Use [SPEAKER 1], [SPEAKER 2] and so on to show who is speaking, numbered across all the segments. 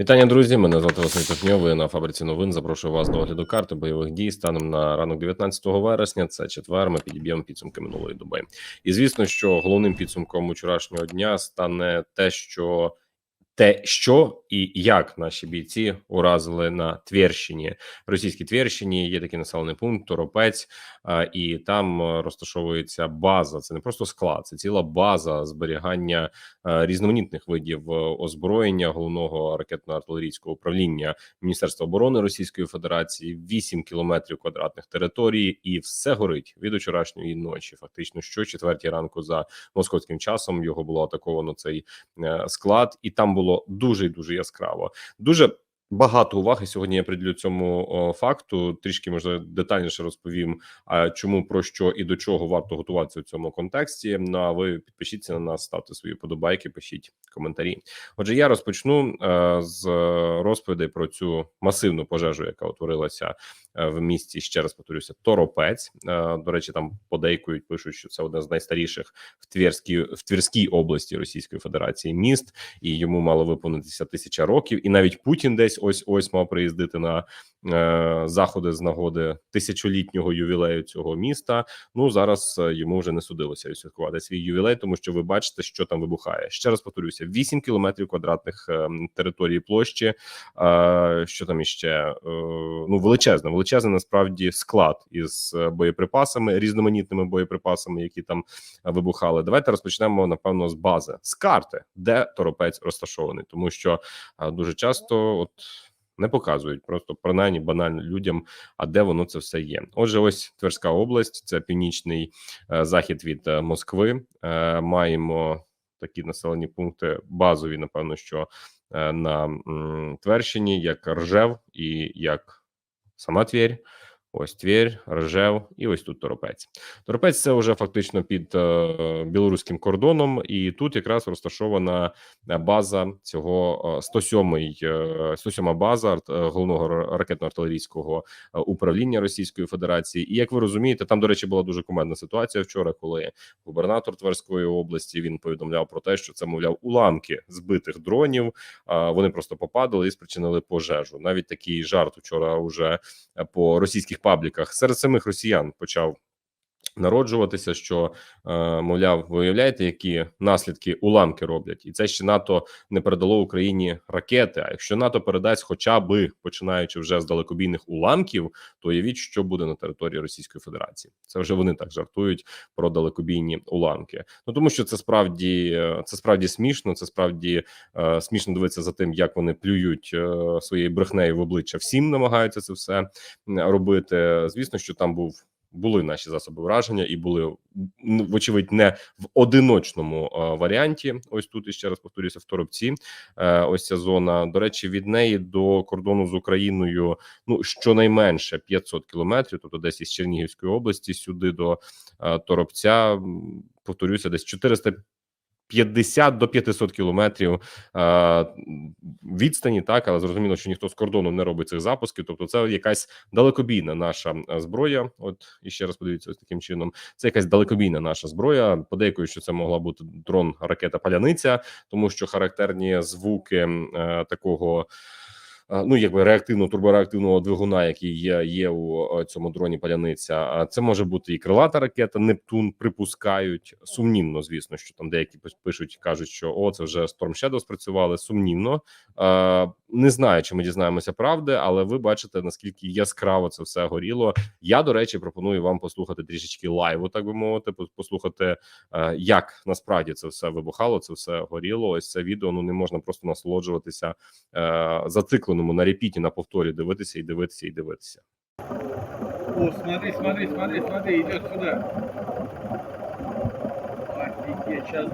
[SPEAKER 1] Вітання, друзі. Мене звати Василь Кухньо, Ви на фабриці новин. Запрошую вас до огляду карти бойових дій станом на ранок 19 вересня. Це четвер. Ми підіб'ємо підсумки минулої доби. І звісно, що головним підсумком вчорашнього дня стане те, що те, що і як наші бійці уразили на Тверщині, російській Тверщині. Є такий населений пункт Торопець, і там е, розташовується база. Це не просто склад, це ціла база зберігання е, різноманітних видів е, озброєння головного ракетно-артилерійського управління Міністерства оборони Російської Федерації. 8 кілометрів квадратних території, і все горить від вчорашньої ночі. Фактично, що четвертій ранку за московським часом його було атаковано цей склад, і там було дуже дуже яскраво. Дуже багато уваги сьогодні я приділю цьому о, факту. Трішки може детальніше розповім, а чому про що і до чого варто готуватися у цьому контексті. Ну а ви підпишіться на нас, ставте свої подобайки, пишіть коментарі. Отже, я розпочну е, з розповідей про цю масивну пожежу, яка утворилася в місті. Ще раз повторюся, Торопець. Е, до речі, там подейкують, пишуть, що це одне з найстаріших в Тверській в Тверській області Російської Федерації міст, і йому мало виповнитися тисяча років. І навіть Путін десь ось ось мав приїздити на е, заходи з нагоди тисячолітнього ювілею цього міста. Ну зараз е, йому вже не судилося відсвяткувати свій ювілей, тому що ви бачите, що там вибухає. Ще раз повторюся: 8 кілометрів квадратних е, території площі. Е, що там іще е, ну величезна, величезний насправді склад із е, боєприпасами, різноманітними боєприпасами, які там е, вибухали. Давайте розпочнемо напевно з бази з карти, де торопець розташований, тому що е, дуже часто от. Не показують просто принаймні банально людям, а де воно це все є. Отже, ось Тверська область, це північний е, захід від е, Москви. Е, маємо такі населені пункти, базові, напевно, що е, на м, Тверщині, як Ржев і як сама Тверь. Ось Тверь, Ржев і ось тут Торопець. Торопець це вже фактично під е, білоруським кордоном, і тут якраз розташована е, база цього е, 107-й, е, 107 база е, головного ракетно-артилерійського е, управління Російської Федерації. І як ви розумієте, там, до речі, була дуже кумедна ситуація вчора, коли губернатор Тверської області він повідомляв про те, що це мовляв уламки збитих дронів. А вони просто попадали і спричинили пожежу. Навіть такий жарт вчора уже е, по російських пабліках серед самих росіян почав. Народжуватися, що е, мовляв, ви уявляєте, які наслідки уламки роблять, і це ще НАТО не передало Україні ракети. А якщо НАТО передасть, хоча би починаючи вже з далекобійних уламків, то уявіть, що буде на території Російської Федерації. Це вже вони так жартують про далекобійні уламки. Ну тому що це справді е, це справді смішно. Це справді е, смішно дивитися за тим, як вони плюють своєю брехнею в обличчя. Всім намагаються це все робити. Звісно, що там був. Були наші засоби враження, і були вочевидь не в одиночному е, варіанті. Ось тут і ще раз повторюся в Торопці. Е, ось ця зона. До речі, від неї до кордону з Україною ну щонайменше 500 кілометрів, тобто десь із Чернігівської області сюди до е, Торопця. Повторюся, десь 450 до 500 кілометрів е, відстані, так але зрозуміло, що ніхто з кордону не робить цих запусків. Тобто, це якась далекобійна наша е, зброя. От і ще раз подивіться, ось таким чином. Це якась далекобійна наша зброя. Подейкую, що це могла бути дрон, ракета паляниця, тому що характерні звуки е, такого. Ну, якби реактивно турбореактивного двигуна, який є, є у цьому дроні паляниця. Це може бути і крилата ракета. Нептун припускають сумнівно. Звісно, що там деякі пиш- пишуть, кажуть, що о, це вже Storm Shadow спрацювали. Сумнівно не знаю, чи ми дізнаємося правди, але ви бачите наскільки яскраво це все горіло. Я до речі пропоную вам послухати трішечки лайву, так би мовити, послухати, е, як насправді це все вибухало, це все горіло. Ось це відео. Ну не можна просто насолоджуватися е, зацикленому на репіті, на повторі, дивитися і дивитися і дивитися.
[SPEAKER 2] О, смотри, смотри, смотри, смотри, идет сюда. Офигеть, сейчас.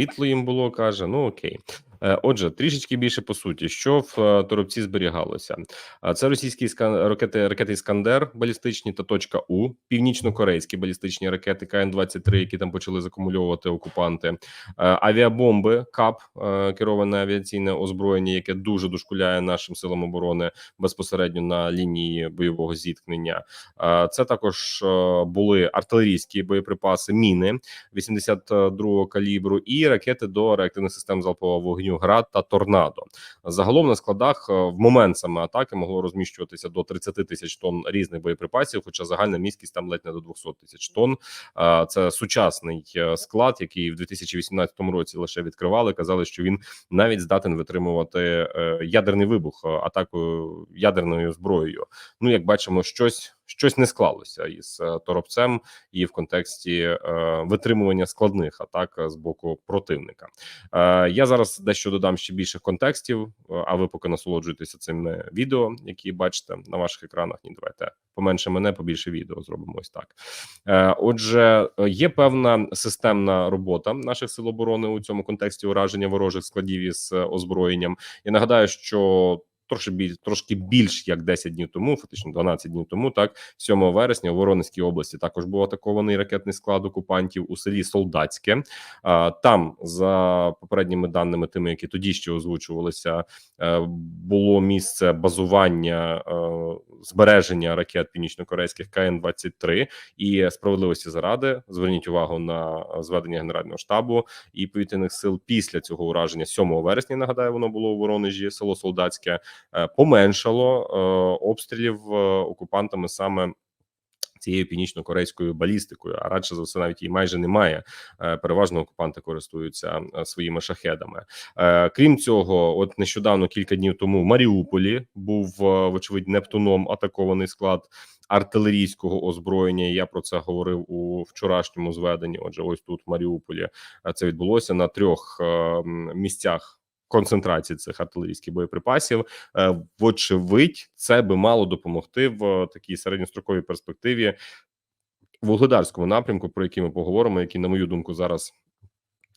[SPEAKER 1] Світло їм було, каже. Ну окей. Е, Отже, трішечки більше по суті, що в е, торопці зберігалося. Це російські ракети, ракети Іскандер балістичні та точка У, північно-корейські балістичні ракети КН-23, які там почали закумульовувати окупанти, Е, авіабомби КАП, е, кероване авіаційне озброєння, яке дуже дошкуляє нашим силам оборони безпосередньо на лінії бойового зіткнення. Е, Це також е, були артилерійські боєприпаси, міни 82-го калібру і ракети до реактивних систем залпового вогню ГРАД та Торнадо. Загалом на складах е, в момент саме атаки могло розміщуватися до 30 тисяч тонн різних боєприпасів, хоча загальна міськість там ледь не до 200 тисяч тонн. Е, Це сучасний е, склад, який в 2018 році лише відкривали. Казали, що він навіть здатен витримувати ядерний вибух атакою ядерною зброєю. Ну як бачимо, щось щось не склалося із е, торопцем і в контексті е, витримування складних атак е, з боку противника. Я зараз дещо додам ще більше контекстів. А ви поки насолоджуєтеся цими відео, які бачите на ваших екранах. Ні, давайте поменше мене, побільше відео зробимо ось так. Отже, є певна системна робота наших сил оборони у цьому контексті ураження ворожих складів із озброєнням. Я нагадаю, що трошки біль, трошки більш як 10 днів тому, фактично 12 днів тому, так 7 вересня у Воронезькій області також був атакований ракетний склад окупантів у селі Солдатське. А, Там, за попередніми даними, тими, які тоді ще озвучувалися, е, було місце базування е, збереження ракет північно-корейських КН-23 і справедливості заради. Зверніть увагу на зведення генерального штабу і повітряних сил після цього ураження 7 вересня. Нагадаю, воно було у Воронежі, село Солдатське. Е, Поменшало е, обстрілів е, окупантами саме. Цією північно-корейською балістикою, а радше за все, навіть її майже немає. Переважно окупанти користуються своїми шахедами. Крім цього, от нещодавно кілька днів тому в Маріуполі був вочевидь Нептуном атакований склад артилерійського озброєння. Я про це говорив у вчорашньому зведенні. Отже, ось тут в Маріуполі це відбулося на трьох е, місцях. Концентрації цих артилерійських боєприпасів, Е, вочевидь, це би мало допомогти в е, такій середньостроковій перспективі Вугледарському напрямку, про який ми поговоримо, який, на мою думку, зараз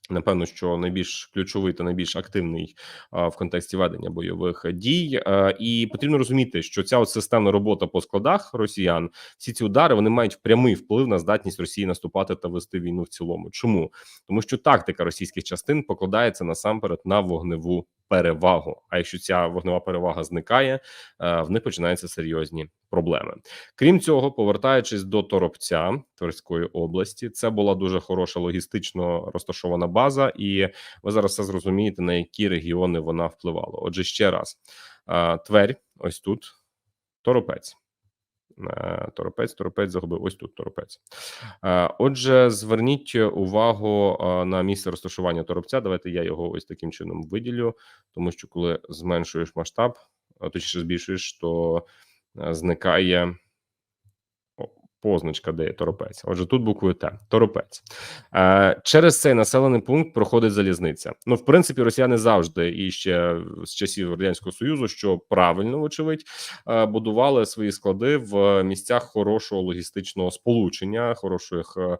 [SPEAKER 1] напевно, що найбільш ключовий та найбільш активний а, в контексті ведення бойових дій. а, І потрібно розуміти, що ця от системна робота по складах росіян, всі ці удари вони мають прямий вплив на здатність Росії наступати та вести війну в цілому. Чому тому, що тактика російських частин покладається насамперед на вогневу перевагу. А якщо ця вогнева перевага зникає, е, в них починаються серйозні проблеми. Крім цього, повертаючись до Торопця Тверської області, це була дуже хороша логістично розташована база, і ви зараз все зрозумієте, на які регіони вона впливала. Отже, ще раз е, Тверь, ось тут Торопець. Е, Торопець, торопець загубив. Ось тут торопець. Е, Отже, зверніть увагу е, на місце розташування торопця. Давайте я його ось таким чином виділю, тому що коли зменшуєш масштаб, точніше збільшуєш, то зникає позначка, де є торопець. Отже, тут буквою Т торопець. Е, Через цей населений пункт проходить залізниця. Ну, в принципі, росіяни завжди і ще з часів радянського союзу, що правильно, вочевидь, е, будували свої склади в місцях хорошого логістичного сполучення, хороших е,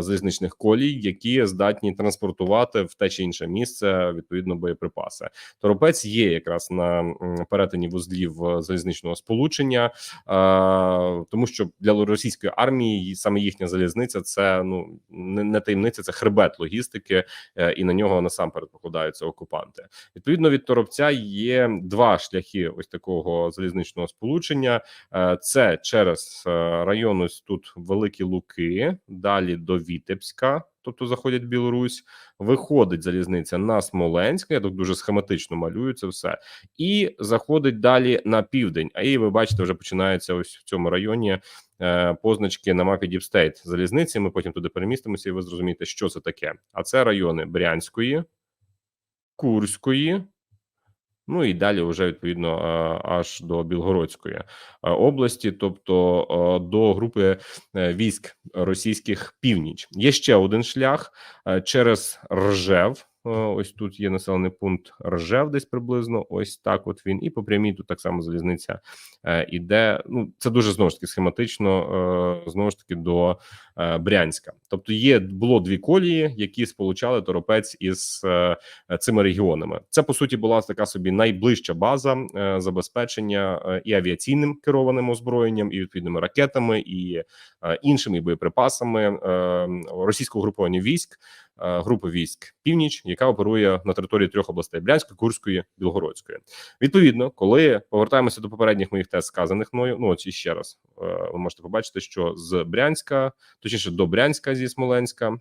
[SPEAKER 1] залізничних колій, які здатні транспортувати в те чи інше місце відповідно боєприпаси. Торопець є якраз на перетині вузлів залізничного сполучення, тому що для російської армії і саме їхня залізниця це ну не, не таємниця, це хребет логістики, е, і на нього насамперед покладаються окупанти. Відповідно від торопця є два шляхи ось такого залізничного сполучення. Е, Це через е, район ось тут Великі Луки, далі до Вітебська. Тобто заходять в Білорусь, виходить залізниця на Смоленськ. Я тут дуже схематично малюю це все, і заходить далі на південь. А і ви бачите, вже починається ось в цьому районі позначки на мапі Deep State залізниці. Ми потім туди перемістимося, і ви зрозумієте, що це таке. А це райони Брянської, Курської. Ну і далі, вже відповідно, е, аж до Білгородської е, області, тобто е, до групи е, військ російських північ. Є ще один шлях е, через Ржев. Е, Ось тут є населений пункт Ржев, десь приблизно. Ось так. От він, і по прямій тут так само залізниця е, іде. Ну це дуже знову ж таки схематично. е, Знову ж таки до Брянська. Тобто, є було дві колії, які сполучали торопець із цими регіонами. Це по суті була така собі найближча база забезпечення і авіаційним керованим озброєнням, і відповідними ракетами, і іншими боєприпасами російського груповання військ. Е, Групи військ північ, яка оперує на території трьох областей: Брянської, Курської, Білгородської. Відповідно, коли повертаємося до попередніх моїх тез, сказаних мною, ну от і ще раз е, ви можете побачити, що з Брянська, точніше до Брянська зі Смоленська,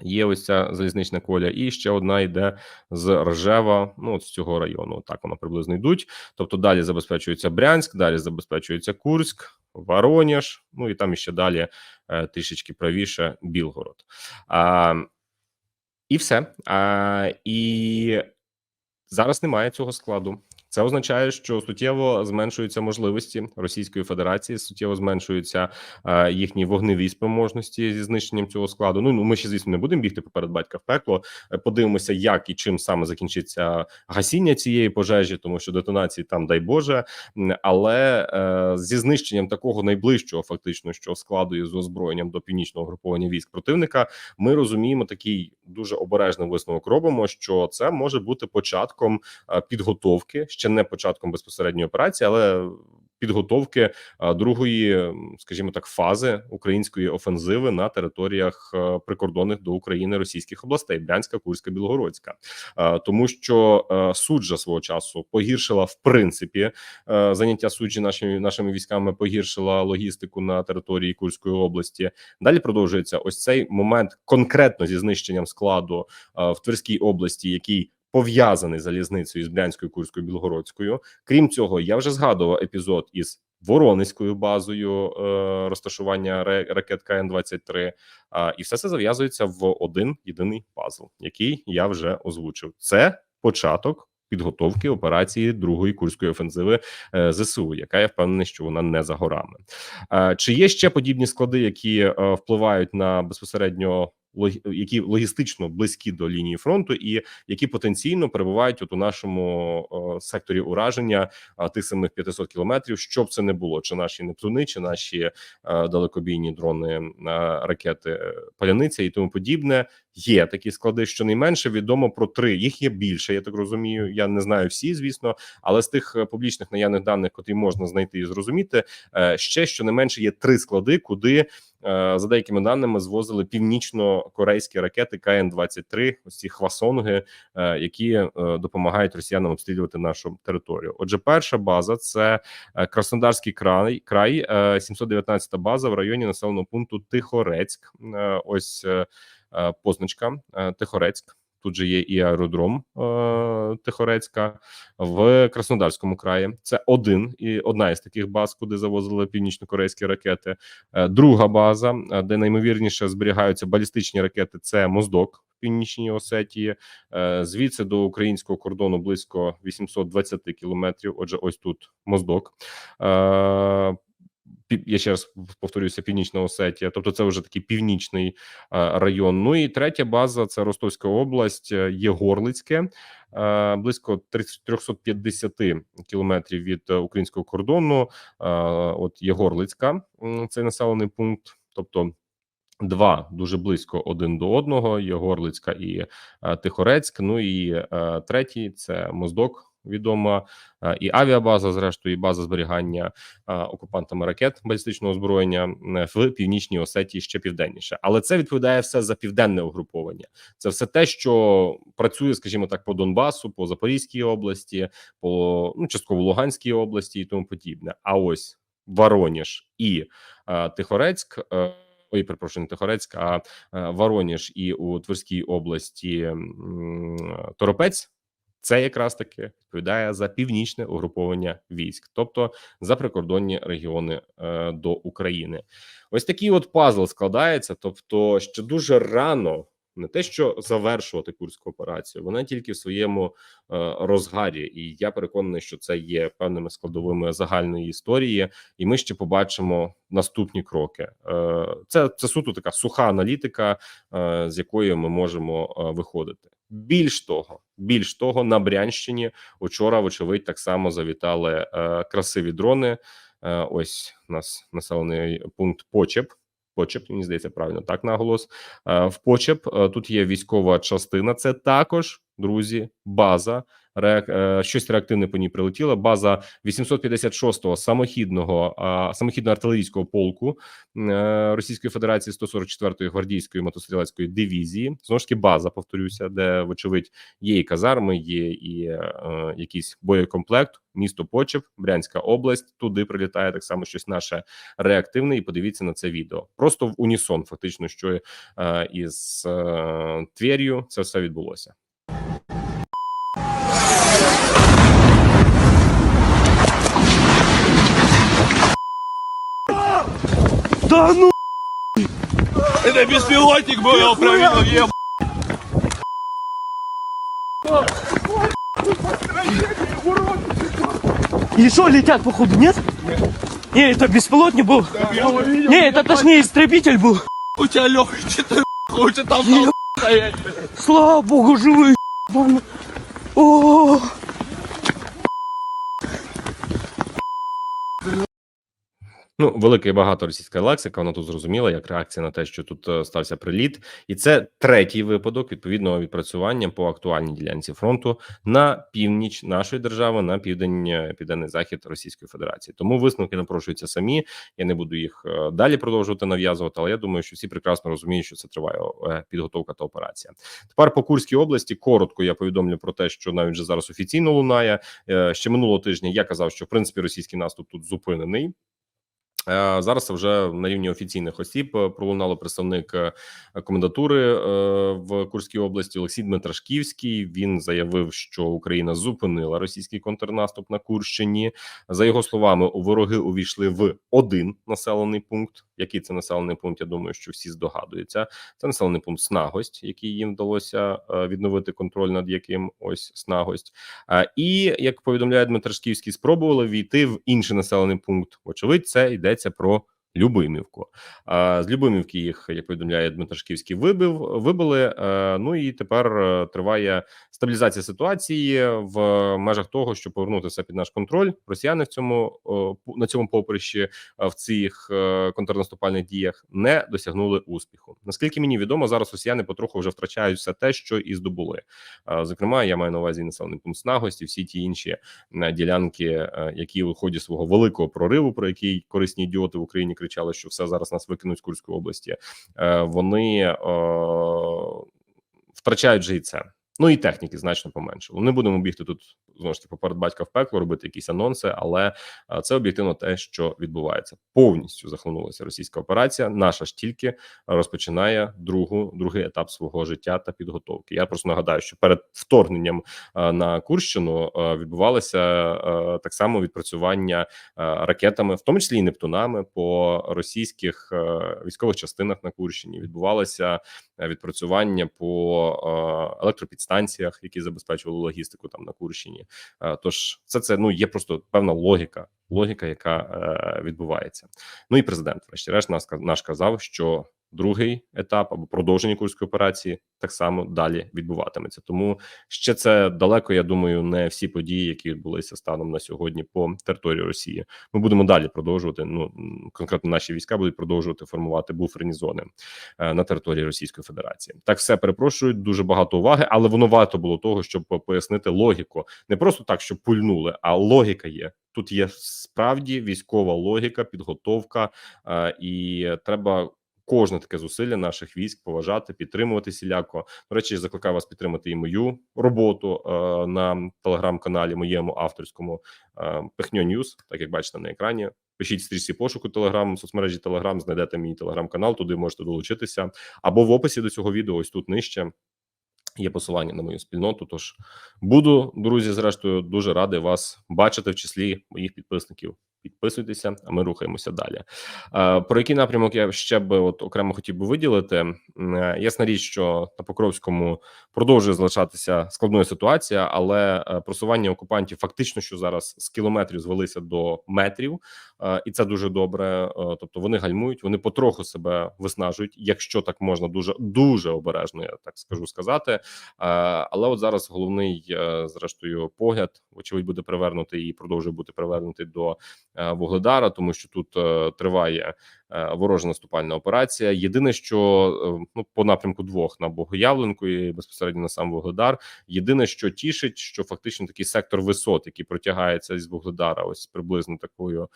[SPEAKER 1] Є ось ця залізнична коля, і ще одна йде з Ржева, ну от з цього району. Так воно приблизно йдуть. Тобто далі забезпечується Брянськ, далі забезпечується Курськ, Воронеж, ну і там іще далі е, трішечки правіше Білгород. А, і все. А, і зараз немає цього складу. Це означає, що суттєво зменшуються можливості Російської Федерації, суттєво зменшуються е, їхні вогневі спроможності зі знищенням цього складу. Ну ну, ми ще звісно не будемо бігти поперед батька в пекло. Е, Подивимося, як і чим саме закінчиться гасіння цієї пожежі, тому що детонації там дай Боже. Але е, зі знищенням такого найближчого, фактично, що складу із озброєнням до північного груповання військ противника, ми розуміємо такий дуже обережний висновок. Робимо, що це може бути початком е, підготовки, ще не початком безпосередньої операції, але підготовки е, другої, скажімо так, фази української офензиви на територіях е, прикордонних до України російських областей Брянська, Курська, Білгородська, Е, тому що суджа свого часу погіршила в принципі заняття суджі нашими нашими військами, погіршила логістику на території Курської області. Далі продовжується ось цей момент конкретно зі знищенням складу в Тверській області, який пов'язаний залізницею з Брянською, Курською, Білгородською. Крім цього, я вже згадував епізод із Воронезькою базою е, розташування ракет КН 23 а, і все це зав'язується в один єдиний пазл, який я вже озвучив. Це початок. Підготовки операції другої курської офензиви е, ЗСУ, яка я впевнений, що вона не за горами. Е, Чи є ще подібні склади, які е, впливають на безпосередньо які логістично близькі до лінії фронту, і які потенційно перебувають от у нашому секторі ураження тих самих 500 кілометрів, щоб це не було, чи наші нептуни, чи наші е, далекобійні дрони, е, ракети е, паляниця і тому подібне. Є такі склади, щонайменше відомо про три. Їх є більше. Я так розумію. Я не знаю всі, звісно, але з тих е, публічних наявних даних, котрі можна знайти і зрозуміти, е, ще щонайменше є три склади, куди е, за деякими даними звозили північно-корейські ракети КН 23 ось ці хвасонги, які допомагають росіянам обстрілювати нашу територію. Отже, перша база це Краснодарський край, край е, 719 база в районі населеного пункту Тихорецьк. Ось позначка е, Тихорецьк. Тут же є і аеродром е, Тихорецька в Краснодарському краї. Це один і одна із таких баз, куди завозили північно-корейські ракети. Е, друга база, е, де наймовірніше зберігаються балістичні ракети, це Моздок в північній Осетії. Е, звідси до українського кордону близько 820 кілометрів. Отже, ось тут Моздок. Е, я ще раз повторюся, Північна Осетія, тобто це вже такий північний е, район. Ну і третя база це Ростовська область, е, Єгорлицьке, е, близько 30 350 кілометрів від українського кордону. От Єгорлицька, м, цей населений пункт, тобто. Два дуже близько один до одного: Єгорлицька і е, Тихорецьк. Ну і е, третій це Моздок. Відома і авіабаза, зрештою, і база зберігання окупантами ракет балістичного озброєння в північній Осетії ще південніше. Але це відповідає все за південне угруповання. Це все те, що працює, скажімо так, по Донбасу, по Запорізькій області, по ну частково Луганській області і тому подібне. А ось Вороніж і Тихорецьк. Е, Ой, перепрошую, не Тихорецьк, а е, Вороніж і у Тверській області Торопець. Це якраз таки відповідає за північне угруповання військ, тобто за прикордонні регіони е, до України. Ось такий от пазл складається. Тобто, ще дуже рано не те, що завершувати курську операцію, вона тільки в своєму е, розгарі, і я переконаний, що це є певними складовими загальної історії, і ми ще побачимо наступні кроки. Е, це, це суто така суха аналітика, е, з якої ми можемо е, виходити. Більш того, більш того, на Брянщині учора, вочевидь, так само завітали е, красиві дрони. Е, ось у нас населений пункт Почеп. Почеп, мені здається, правильно так наголос. Е, В Почеп е, тут є військова частина. Це також друзі, база. Реак... е, Щось реактивне по ній прилетіло. База 856-го самохідного а, самохідного артилерійського полку е, Російської Федерації 144-ї гвардійської мотострілецької дивізії. Знову ж таки, база, повторюся, де вочевидь є і казарми, є і е, якийсь боєкомплект. Місто Почеп, Брянська область. Туди прилітає так само щось наше реактивне. І подивіться на це відео. Просто в унісон, фактично, що е, із е, Твер'ю це все відбулося.
[SPEAKER 3] Да ну
[SPEAKER 4] Это беспилотник был, я управлял, ем.
[SPEAKER 3] И что, летят походу, нет? Не, это беспилотник был. Не, это точнее истребитель был.
[SPEAKER 4] У тебя Леха, что ты хочешь там стоять?
[SPEAKER 3] Слава богу, живые. О,
[SPEAKER 1] Ну, велика і багато російська лексика. Вона тут зрозуміла як реакція на те, що тут е, стався приліт, і це третій випадок відповідного відпрацювання по актуальній ділянці фронту на північ нашої держави, на південь е, південний захід Російської Федерації. Тому висновки напрошуються самі. Я не буду їх е, далі продовжувати нав'язувати, але я думаю, що всі прекрасно розуміють, що це триває підготовка та операція. Тепер по Курській області коротко я повідомлю про те, що навіть вже зараз офіційно лунає. Ще минулого тижня я казав, що в принципі російський наступ тут зупинений. Е, Зараз вже на рівні офіційних осіб е, пролунало представник е, комендатури в Курській області Олексій Дмитрашківський. Він заявив, що Україна зупинила російський контрнаступ на Курщині. За його словами, у вороги увійшли в один населений пункт. Який це населений пункт? Я думаю, що всі здогадуються. Це населений пункт Снагость, який їм вдалося відновити контроль над яким ось Снагость. І як повідомляє Дмитрашківський, спробували війти в інший населений пункт. Вочевидь, це йдеться про Любимівку. З Любимівки їх, як повідомляє Дмитрашківський, вибив вибили. е, Ну і тепер е, триває стабілізація ситуації в межах того, щоб повернути все під наш контроль. Росіяни в цьому на цьому поприщі е, в цих контрнаступальних діях не досягнули успіху. Наскільки мені відомо, зараз росіяни потроху вже втрачають все те, що і здобули. Зокрема, я маю на увазі населений пункт Снагості, всі ті інші ділянки, які у ході свого великого прориву, про який корисні ідіоти в Україні кричали, що все зараз нас викинуть з Курської області. е, Вони е, втрачають вже і це. Ну і техніки значно поменшало. Не будемо бігти тут знову ж таки поперед батька в пекло, робити якісь анонси, але е, це об'єктивно те, що відбувається. Повністю захлинулася російська операція. Наша ж тільки розпочинає другу другий етап свого життя та підготовки. Я просто нагадаю, що перед вторгненням е, на Курщину е, відбувалося так само відпрацювання ракетами, в тому числі і Нептунами, по російських військових частинах на Курщині. Відбувалося відпрацювання по е, електропідстанціях, які забезпечували логістику там на Курщині. Е, Тож все це ну є просто певна логіка, логіка, яка е, відбувається. Ну і президент, врешті-решт, наш казав, що другий етап або продовження курської операції так само далі відбуватиметься. Тому ще це далеко. Я думаю, не всі події, які відбулися станом на сьогодні по території Росії. Ми будемо далі продовжувати. Ну конкретно наші війська будуть продовжувати формувати буферні зони е, на території Російської Федерації. Так, все перепрошую, дуже багато уваги, але воно варто було того, щоб пояснити логіку. Не просто так, що пульнули, а логіка є. Тут є справді військова логіка, підготовка, е, і треба кожне таке зусилля наших військ поважати, підтримувати сіляко. До речі, закликаю вас підтримати і мою роботу е, на телеграм-каналі, моєму авторському е, Пехньо Ньюс, так як бачите на екрані. Пишіть стрічці пошуку Телеграм, соцмережі Телеграм, знайдете мій телеграм-канал, туди можете долучитися. Або в описі до цього відео, ось тут нижче. Є посилання на мою спільноту. Тож буду, друзі, зрештою, дуже радий вас бачити в числі моїх підписників. Підписуйтеся, а ми рухаємося далі. Про який напрямок я ще би от окремо хотів би виділити. Е, Ясна річ, що на Покровському продовжує залишатися складною ситуація, але е, просування окупантів фактично, що зараз з кілометрів звелися до метрів, е, і це дуже добре. Тобто вони гальмують, вони потроху себе виснажують, якщо так можна, дуже дуже обережно, я так скажу сказати. Але от зараз головний, зрештою, погляд, вочевидь, буде привернутий і продовжує бути привернутий до е, Вугледара, тому що тут е, триває е, ворожа наступальна операція. Єдине, що ну по напрямку двох на Богоявленку і безпосередньо на сам Вугледар. Єдине, що тішить, що фактично такий сектор висот, який протягається із Вугледара, ось приблизно такою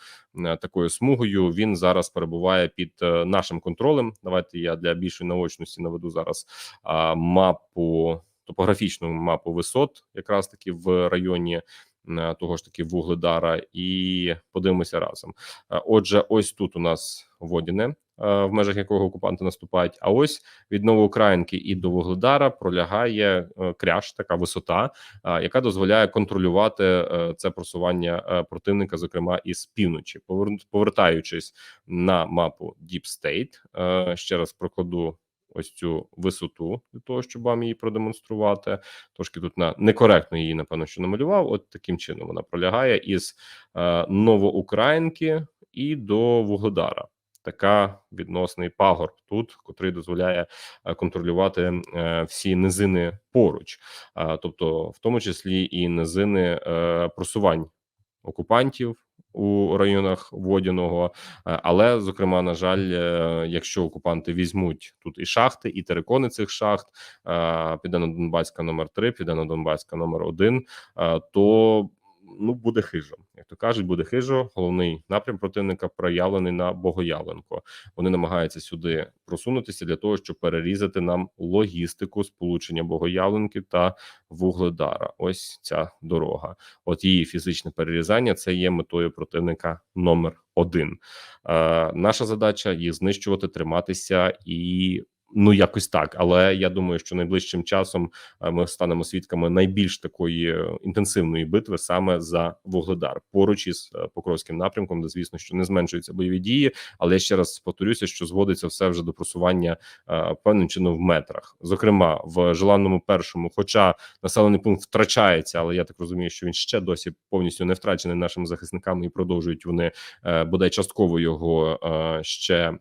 [SPEAKER 1] такою смугою. Він зараз перебуває під нашим контролем. Давайте я для більшої наочності наведу зараз а, мапу. Топографічну мапу висот, якраз таки в районі е, того ж таки Вугледара, і подивимося разом. Е, Отже, ось тут у нас Водяне, е, в межах якого окупанти наступають. А ось від Новоукраїнки і до Вугледара пролягає кряж, така висота, яка дозволяє контролювати це просування противника, зокрема із півночі. Повертаючись на мапу Deep State, ще раз прокладу. Ось цю висоту для того, щоб вам її продемонструвати. Трошки тут на некоректно її, напевно, що намалював. От таким чином вона пролягає із е, Новоукраїнки і до Вугледара. Така відносний пагорб тут, котрий дозволяє е, контролювати е, всі низини поруч, а, тобто, в тому числі і низини е, просувань окупантів у районах водяного. Е, Але, зокрема, на жаль, е, якщо окупанти візьмуть тут і шахти, і терикони цих шахт, е, Південно-Донбаська номер 3 Південно-Донбаська номер 1 е, то ну буде хижо, як то кажуть, буде хижо. Головний напрям противника проявлений на Богоявленко. Вони намагаються сюди просунутися для того, щоб перерізати нам логістику сполучення Богоявленки та Вугледара. Ось ця дорога. От її фізичне перерізання це є метою противника номер один. Е, наша задача їх знищувати, триматися і. Ну, якось так, але я думаю, що найближчим часом е, ми станемо свідками найбільш такої е, інтенсивної битви саме за Вугледар поруч із е, Покровським напрямком, де звісно, що не зменшуються бойові дії. Але я ще раз повторюся, що зводиться все вже до просування певним чином в метрах. Зокрема, в желанному першому, хоча населений пункт втрачається, але я так розумію, що він ще досі повністю не втрачений нашими захисниками і продовжують вони бодай частково його ще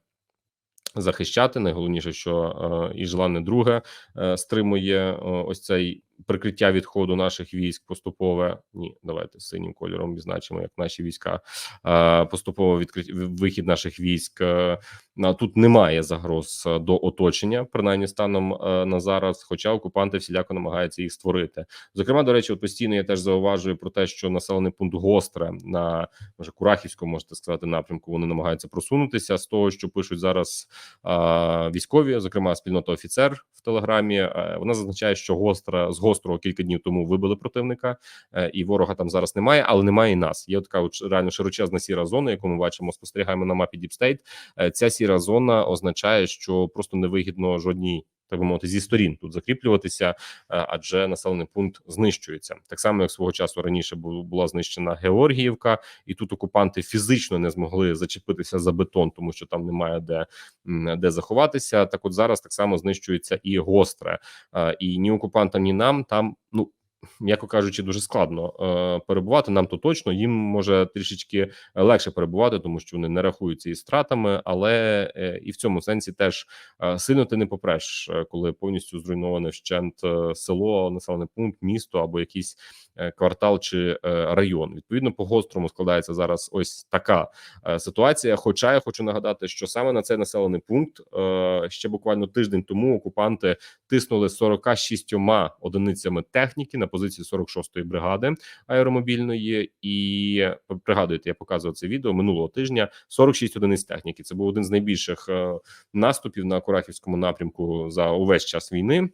[SPEAKER 1] захищати. Найголовніше, що е, і желанне друге е, стримує е, ось цей прикриття відходу наших військ поступове. Ні, давайте синім кольором відзначимо, як наші війська поступово відкриття вихід наших військ. Е, тут немає загроз е, до оточення, принаймні станом е, на зараз. Хоча окупанти всіляко намагаються їх створити. Зокрема, до речі, от постійно я теж зауважую про те, що населений пункт гостре на може Курахівському, можете сказати, напрямку. Вони намагаються просунутися з того, що пишуть зараз а, військові, зокрема спільнота офіцер в телеграмі. Вона зазначає, що гостра з гострого кілька днів тому вибили противника, е, і ворога там зараз немає, але немає і нас. Є така реально широчезна сіра зона, яку ми бачимо, спостерігаємо на мапі Діпстейт. Ця сіра зона означає, що просто невигідно жодній. Так би мовити, зі сторін тут закріплюватися, е, адже населений пункт знищується так само, як свого часу раніше бу- була знищена Георгіївка, і тут окупанти фізично не змогли зачепитися за бетон, тому що там немає де, де заховатися. Так, от зараз так само знищується і гостре, Е, і ні окупантам, ні нам там ну. М'яко кажучи, дуже складно е, перебувати. Нам то точно їм може трішечки легше перебувати, тому що вони не рахуються із стратами, але е, і в цьому сенсі теж е, сильно ти не попреш, е, коли повністю зруйноване вщент е, село, населений пункт, місто або якийсь е, квартал чи е, район. Відповідно, по гострому складається зараз ось така е, ситуація. Хоча я хочу нагадати, що саме на цей населений пункт е, ще буквально тиждень тому окупанти тиснули 46 одиницями техніки на позиції 46-ї бригади аеромобільної. І пригадуєте, я показував це відео минулого тижня. 46 одиниць техніки. Це був один з найбільших е, наступів на Курахівському напрямку за увесь час війни.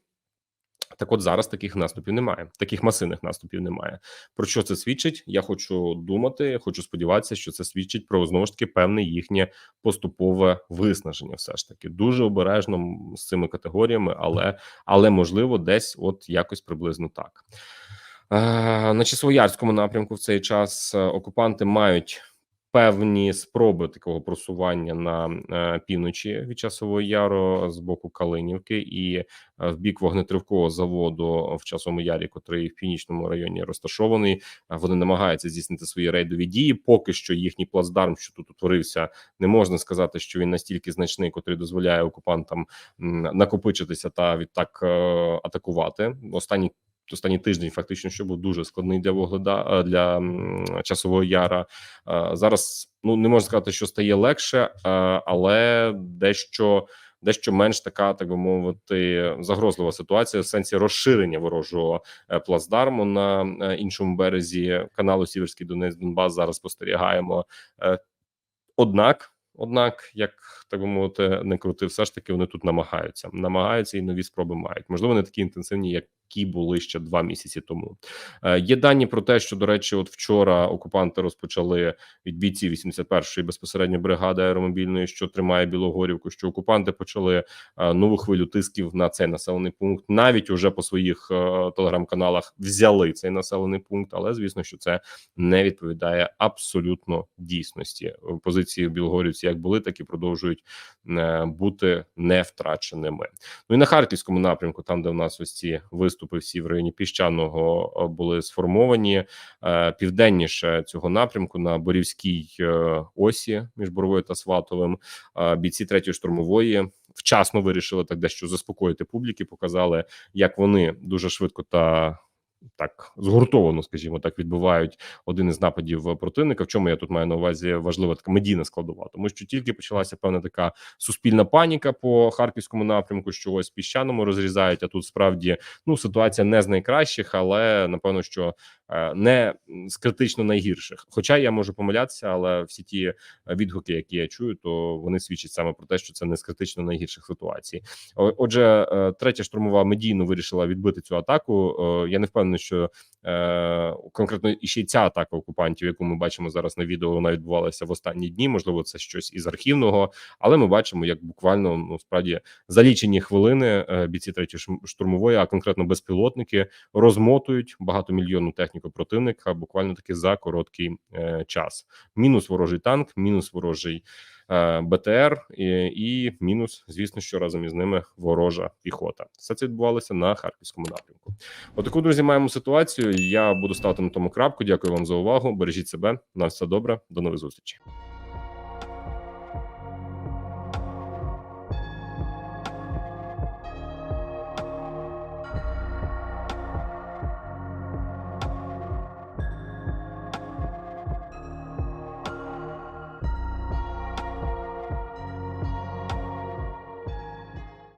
[SPEAKER 1] Так, от зараз таких наступів немає, таких масивних наступів немає. Про що це свідчить? Я хочу думати, хочу сподіватися, що це свідчить про знову ж таки певне їхнє поступове виснаження. Все ж таки дуже обережно з цими категоріями, але але можливо, десь от якось приблизно так. Е, на Часовоярському напрямку в цей час е, окупанти мають певні спроби такого просування на е, півночі від часового яру з боку Калинівки і е, в бік вогнетривкового заводу в часовому ярі, котрий в північному районі розташований. Вони намагаються здійснити свої рейдові дії. Поки що їхній плацдарм, що тут утворився, не можна сказати, що він настільки значний, котрий дозволяє окупантам накопичитися та відтак е, атакувати. Останні останній тиждень, фактично, що був дуже складний для вугледа е, для часового яра. Е, Зараз ну не можна сказати, що стає легше, е, але дещо. Дещо менш така, так би мовити, загрозлива ситуація в сенсі розширення ворожого е, плацдарму на іншому березі каналу Сіверський Донець Донбас. Зараз спостерігаємо. Однак, однак, як так би мовити, не крути, все ж таки вони тут намагаються, намагаються і нові спроби мають. Можливо, не такі інтенсивні, які були ще два місяці тому. Е, Є дані про те, що до речі, от вчора окупанти розпочали від бійців 81-ї безпосередньо бригади аеромобільної, що тримає Білогорівку. Що окупанти почали е, нову хвилю тисків на цей населений пункт. Навіть уже по своїх е, телеграм-каналах взяли цей населений пункт, але звісно, що це не відповідає абсолютно дійсності. Позиції Білогорівці як були, так і продовжують бути не втраченими. Ну і на харківському напрямку, там де в нас ось ці виступи всі в районі піщаного е, були сформовані е, південніше цього напрямку на Борівській е, осі між Боровою та Сватовим. Бійці третьої штурмової вчасно вирішили так дещо заспокоїти публіки, показали, як вони дуже швидко та так згуртовано, скажімо так, відбувають один із нападів противника. В чому я тут маю на увазі важлива така медійна складова, тому що тільки почалася певна така суспільна паніка по харківському напрямку, що ось піщаному розрізають. А тут справді ну ситуація не з найкращих, але напевно, що е, не з критично найгірших. Хоча я можу помилятися, але всі ті е, відгуки, які я чую, то вони свідчать саме про те, що це не з критично найгірших ситуацій. Отже, е, третя штурмова медійно вирішила відбити цю атаку. Е, Я не впевнений, що е, конкретно і ще ця атака окупантів, яку ми бачимо зараз на відео, вона відбувалася в останні дні. Можливо, це щось із архівного, але ми бачимо, як буквально ну справді за лічені хвилини е, бійці третьої штурмової, а конкретно безпілотники, розмотують багатомільйонну техніку противника буквально таки за короткий е, час. Мінус ворожий танк, мінус ворожий БТР і, і мінус, звісно, що разом із ними ворожа піхота. Все це відбувалося на харківському напрямку. Отаку, друзі, маємо ситуацію. Я буду ставити на тому крапку. Дякую вам за увагу. Бережіть себе. На все добре. До нових зустрічей.